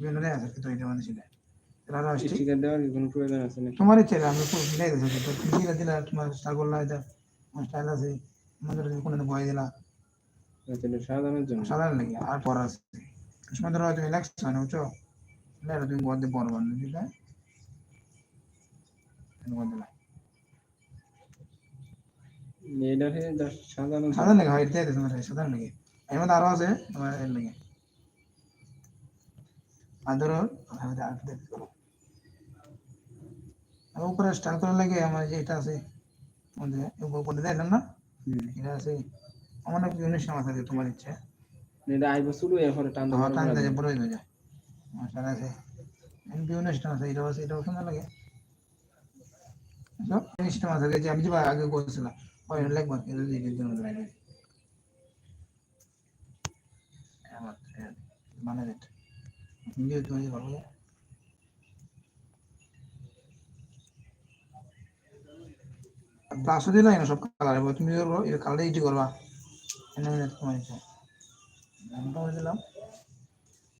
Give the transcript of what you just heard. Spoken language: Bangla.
বিভিন্ন দেয় আছে কিন্তু এটা মানে ছিল। এরা আসছে। স্টিকার দেওয়ার কোনো প্রয়োজন আছে নাকি? তোমার আমি তো দিলা দিলা তোমার এটা স্টাইল আছে। আমাদের কোনো বয় দিলা। জন্য। সাধারণ লাগে আর আছে। ধরো তুমি লাগছে মানে বুঝছ? না তুমি। সাধারণ। লাগে হয় তোমার সাধারণ লাগে এর মধ্যে আরও আছে তোমার এর লাগে পারো আর উপরে স্টাইল করার লাগে আমার যে এটা আছে উপরে দেখলাম না এটা আছে আমার নাকি জিনিস আমার সাথে তোমার ইচ্ছে। এটা আইবো শুরু এরপরে টান আমার টান কাজে বড় হয়ে যায়। মশলা আছে সিস্টেম আছে এটা আছে সুন্দর লাগে? আছে যে আমি যে আগে লাগবে এটা দিয়ে দিতে হবে। লাগে 돈이 হিন্দি তুমি ভালো প্লাসও দিলাই না সব কালার তুমি কালার ইজি করবা এনে তোমার আমি দিলাম